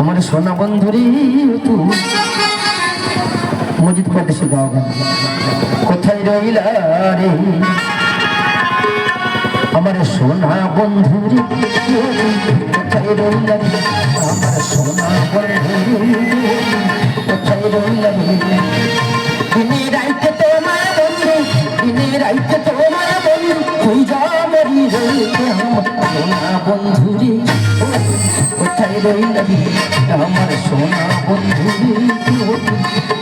সোনা বন্ধুরি মজিদ প্রদেশে গাওয়া গান কোথায় রইলা রে? আমার সোনা বন্ধুরি, কোথায় রইলা রে? আমার সোনা বন্ধুরি, কোথায় রইলা রে? দিনে রাইতে তোমার রাইতে তোমার বন্ধু তুই যা মরি রে আমার সোনা রইলা আমার সোনা বন্ধুরি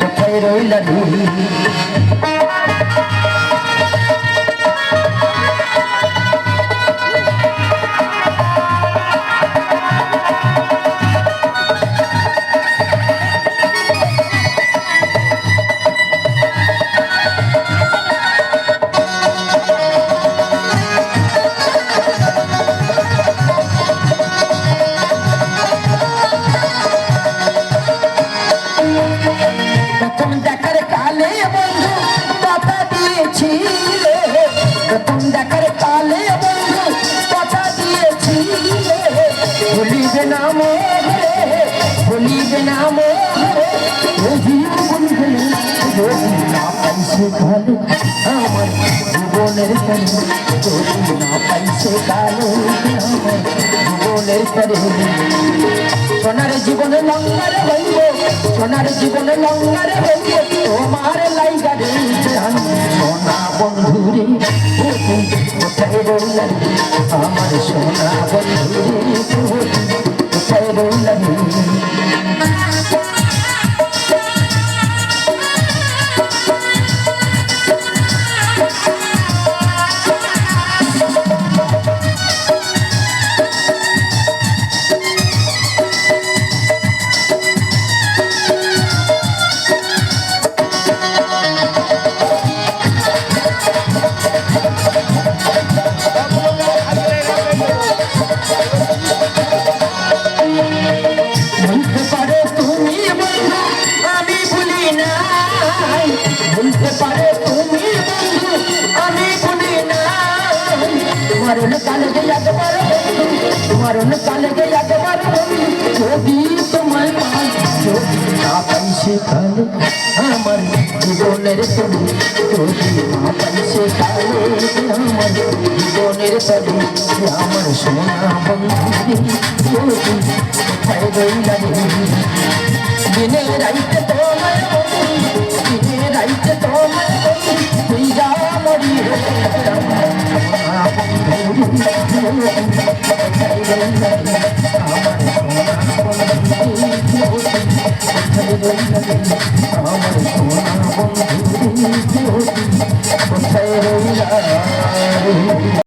কোথায় রইলা কালে আমার জীবনের কালে যদি না পাইছে কালে আমার জীবনের কালে সোনার জীবনে লঙ্গার হইব, সোনার জীবনে লঙ্গার হইব, তোমার লাইগারে সোনা বন্ধুরে, কোথায় রইলাম? আমার সোনা বলতে পারো তুমি আমি ভুলি নাই মরণ কালে গে একবার মরণ কালে গে একবার যদি তোমায় পাই না কালে আমার জীবনের তুমি যদি না আমার জীবনের তবে আমার সোনা বন্ধু, যদি কোথায় রইলা রে? দিনে রাইতে আমার সোনা বন্ধু